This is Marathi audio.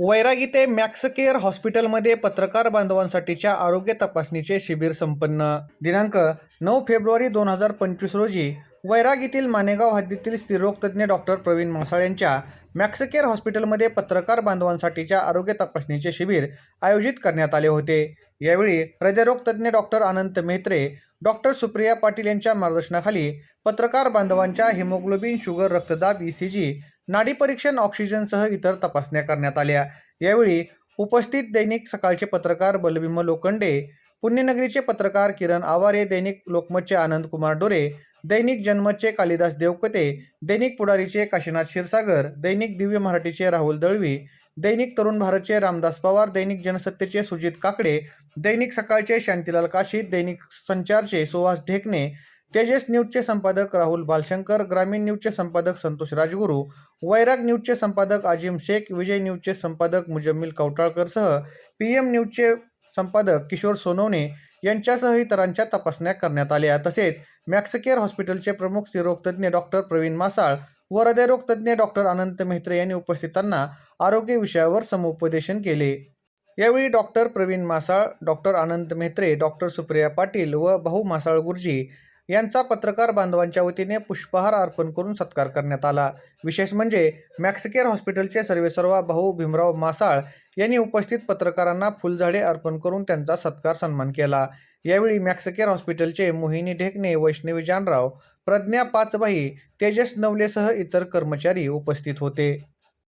वैरागी ते मॅक्सकेअर हॉस्पिटलमध्ये पत्रकार बांधवांसाठीच्या आरोग्य तपासणीचे शिबिर संपन्न. दिनांक नऊ फेब्रुवारी दोन हजार पंचवीस रोजी वैराग येथील मानेगाव हद्दीतील स्त्रीरोगतज्ञ डॉक्टर प्रवीण मासाळ यांच्या मॅक्सिकेअर हॉस्पिटलमध्ये पत्रकार बांधवांसाठीच्या आरोग्य तपासणीचे शिबिर आयोजित करण्यात आले होते. यावेळी हृदयरोग तज्ज्ञ डॉक्टर अनंत मेहत्रे डॉक्टर सुप्रिया पाटील यांच्या मार्गदर्शनाखाली पत्रकार बांधवांच्या हिमोग्लोबिन शुगर रक्तदाब ई सी जी नाडी परीक्षण ऑक्सिजनसह इतर तपासण्या करण्यात आल्या. यावेळी उपस्थित दैनिक सकाळचे पत्रकार बलभीम लोखंडे पुण्यनगरीचे पत्रकार किरण आवारे दैनिक लोकमतचे आनंद कुमार डोरे दैनिक जन्मचे कालिदास देवकते दैनिक पुढारीचे काशीनाथ क्षीरसागर दैनिक दिव्य मराठीचे राहुल दळवी दैनिक तरुण भारतचे रामदास पवार दैनिक जनसत्तेचे सुजित काकडे दैनिक सकाळचे शांतीलाल काशी दैनिक संचारचे सुहास ढेकणे तेजस न्यूजचे संपादक राहुल बालशंकर ग्रामीण न्यूजचे संपादक संतोष राजगुरू वैराग न्यूजचे संपादक आजिम शेख विजय न्यूजचे संपादक मुजम्मिल कवटाळकरसह पी एम न्यूजचे संपादक किशोर सोनवणे यांच्यासह इतरांच्या तपासण्या करण्यात आल्या. तसेच मॅक्सकेअर हॉस्पिटलचे प्रमुख स्त्रीरोगतज्ञ डॉक्टर प्रवीण मासाळ व हृदयरोगतज्ञ डॉक्टर अनंत मेहत्रे यांनी उपस्थितांना आरोग्य विषयावर समुपदेशन केले. यावेळी doctor Praveen Masal doctor Anand Mehatre doctor Supriya Patil व भाऊ मासाळ गुरुजी यांचा पत्रकार बांधवांच्या वतीने पुष्पहार अर्पण करून सत्कार करण्यात आला. विशेष म्हणजे मॅक्सकेअर हॉस्पिटलचे सर्वेसर्वा भाऊ भीमराव मासाळ यांनी उपस्थित पत्रकारांना फुलझाडे अर्पण करून त्यांचा सत्कार सन्मान केला. यावेळी मॅक्सकेअर हॉस्पिटलचे मोहिनी ढेकणे वैष्णवी जानराव प्रज्ञा पाचबाई तेजस नवलेसह इतर कर्मचारी उपस्थित होते.